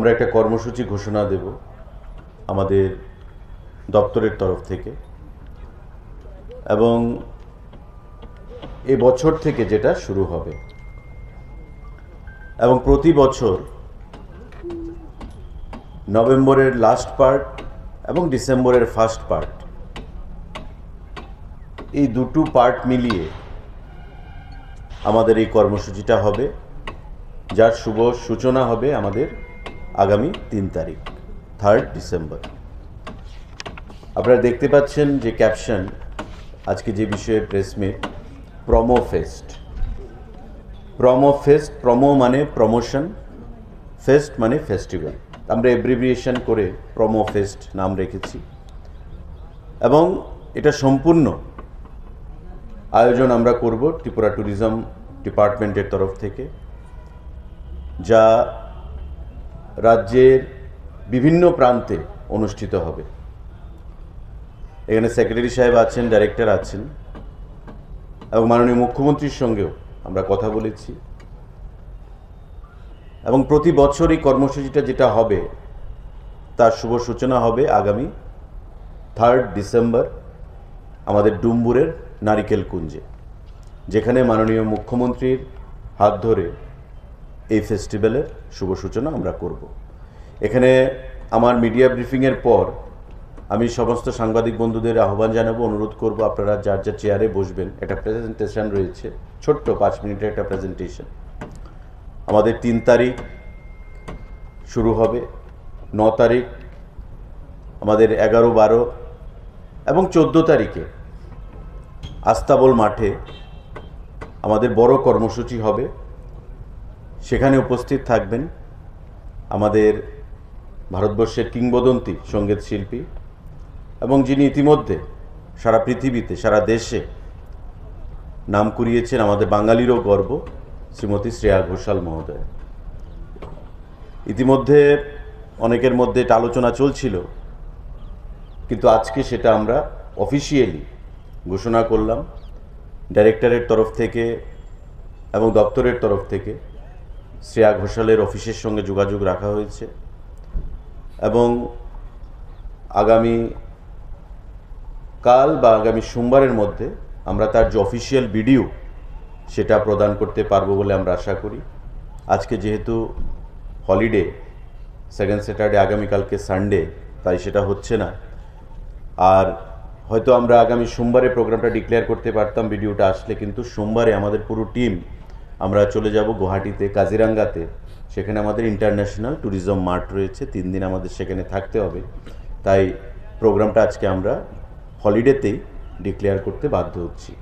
আমরা একটা কর্মসূচি ঘোষণা দেব আমাদের দপ্তরের তরফ থেকে। এবং এ বছর থেকে যেটা শুরু হবে। এবং প্রতি বছর নভেম্বরের লাস্ট পার্ট এবং ডিসেম্বরের ফার্স্ট পার্ট এই দুটো পার্ট মিলিয়ে আমাদের এই কর্মসূচিটা হবে, যার শুভ সূচনা হবে আমাদের আগামী তিন তারিখ থার্ড ডিসেম্বর আপনারা দেখতে পাচ্ছেন যে ক্যাপশন আজকে যে বিষয়ে press press meet promo fest promo fest promo মানে প্রমোশন ফেস্ট মানে ফেস্টিভ্যাল আমরা এব্রিভিয়েশন করে প্রমো ফেস্ট নাম রেখেছি। এবং এটা সম্পূর্ণ আয়োজন আমরা করব ত্রিপুরা ট্যুরিজম ডিপার্টমেন্টের তরফ থেকে, যা রাজ্যের বিভিন্ন প্রান্তে অনুষ্ঠিত হবে। এখানে সেক্রেটারি সাহেব আছেন ডাইরেক্টর আছেন এবং মাননীয় মুখ্যমন্ত্রীর সঙ্গেও আমরা কথা বলেছি। এবং প্রতি বছর এই কর্মসূচিটা যেটা হবে, তার শুভ সূচনা হবে আগামী থার্ড ডিসেম্বর আমাদের ডুম্বুরের নারিকেল কুঞ্জে, যেখানে মাননীয় মুখ্যমন্ত্রীর হাত ধরে এই ফেস্টিভ্যালের শুভ সূচনা আমরা করব। এখানে আমার মিডিয়া ব্রিফিংয়ের পর আমি সমস্ত সাংবাদিক বন্ধুদের আহ্বান জানাব, অনুরোধ করব আপনারা যার যার চেয়ারে বসবেন। একটা প্রেজেন্টেশন রয়েছে, ছোট্ট পাঁচ মিনিটের একটা প্রেজেন্টেশন আমাদের তিন তারিখ শুরু হবে, ন তারিখ, আমাদের এগারো বারো এবং চোদ্দ তারিখে আস্তাবল মাঠে আমাদের বড় কর্মসূচি হবে। সেখানে উপস্থিত থাকবেন আমাদের ভারতবর্ষের কিংবদন্তি সংগীত শিল্পী এবং যিনি ইতিমধ্যে সারা পৃথিবীতে, সারা দেশে নাম কুড়িয়েছেন আমাদের বাঙালিরও গর্ব, শ্রীমতী শ্রেয়া ঘোষাল মহোদয়। ইতিমধ্যে অনেকের মধ্যে এটা আলোচনা চলছিল, কিন্তু আজকে সেটা আমরা অফিসিয়ালি ঘোষণা করলাম ডাইরেক্টরের তরফ থেকে এবং দপ্তরের তরফ থেকে। শ্রেয়া ঘোষালের অফিসের সঙ্গে যোগাযোগ রাখা হয়েছে এবং আগামী কাল বা আগামী সোমবারের মধ্যে আমরা তার যে অফিসিয়াল ভিডিও সেটা প্রদান করতে পারব বলে আমরা আশা করি। আজকে যেহেতু হলিডে, সেকেন্ড স্যাটারডে, আগামীকালকে সানডে, তাই সেটা হচ্ছে না। আর হয়তো আমরা আগামী সোমবারে প্রোগ্রামটা ডিক্লেয়ার করতে পারতাম, ভিডিওটা আসলে, কিন্তু সোমবারে আমাদের পুরো টিম আমরা চলে যাব গুয়াহাটিতে, কাজিরাঙ্গাতে। সেখানে আমাদের ইন্টারন্যাশনাল ট্যুরিজম মার্ট রয়েছে। তিন দিন আমাদের সেখানে থাকতে হবে। তাই প্রোগ্রামটা আজকে আমরা হলিডেতেই ডিক্লেয়ার করতে বাধ্য হচ্ছি।